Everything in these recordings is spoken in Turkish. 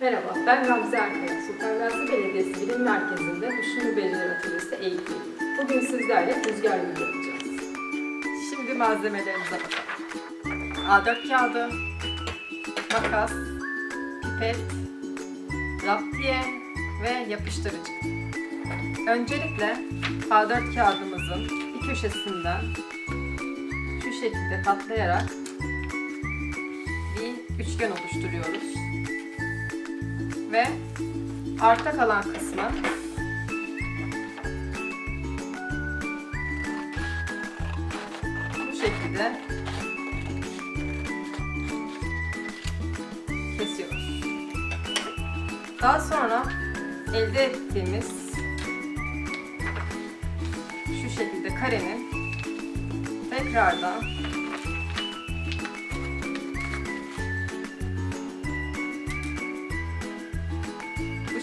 Merhaba, ben Gamze Erkaya. Sultan Gazi Belediyesi Bilim Merkezi'nde Düşünme Beceri Atölyesi eğitmeniyim. Bugün sizlerle rüzgar gülü yapacağız. Şimdi malzemelerimize bakalım. A4 kağıdı, makas, pipet, raptiye ve yapıştırıcı. Öncelikle A4 kağıdımızın bir köşesinden şu şekilde katlayarak bir üçgen oluşturuyoruz. Ve arta kalan kısmı bu şekilde kesiyoruz. Daha sonra elde ettiğimiz şu şekilde karenin tekrardan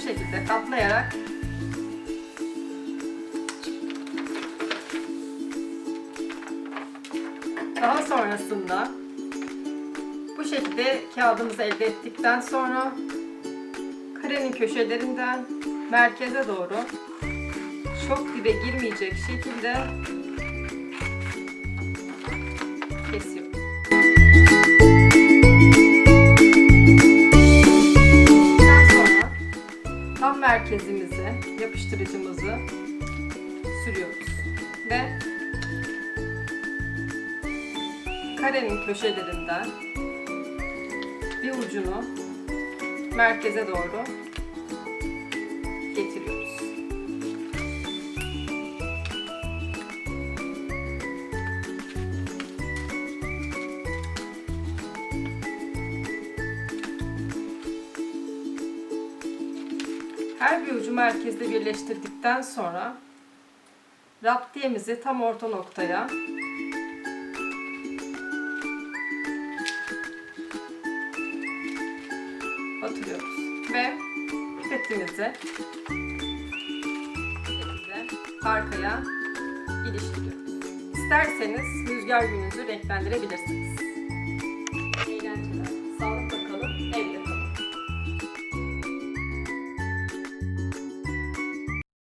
şekilde katlayarak Daha sonrasında bu şekilde kağıdımızı elde ettikten sonra karenin köşelerinden merkeze doğru çok dibe girmeyecek şekilde kesiyoruz. Tam merkezimize yapıştırıcımızı sürüyoruz. Ve karenin köşelerinden bir ucunu merkeze doğru Her bir ucu merkezde birleştirdikten sonra raptiyemizi tam orta noktaya batırıyoruz ve pipetimizi arkaya iliştiriyoruz. İsterseniz rüzgar gününüzü renklendirebilirsiniz.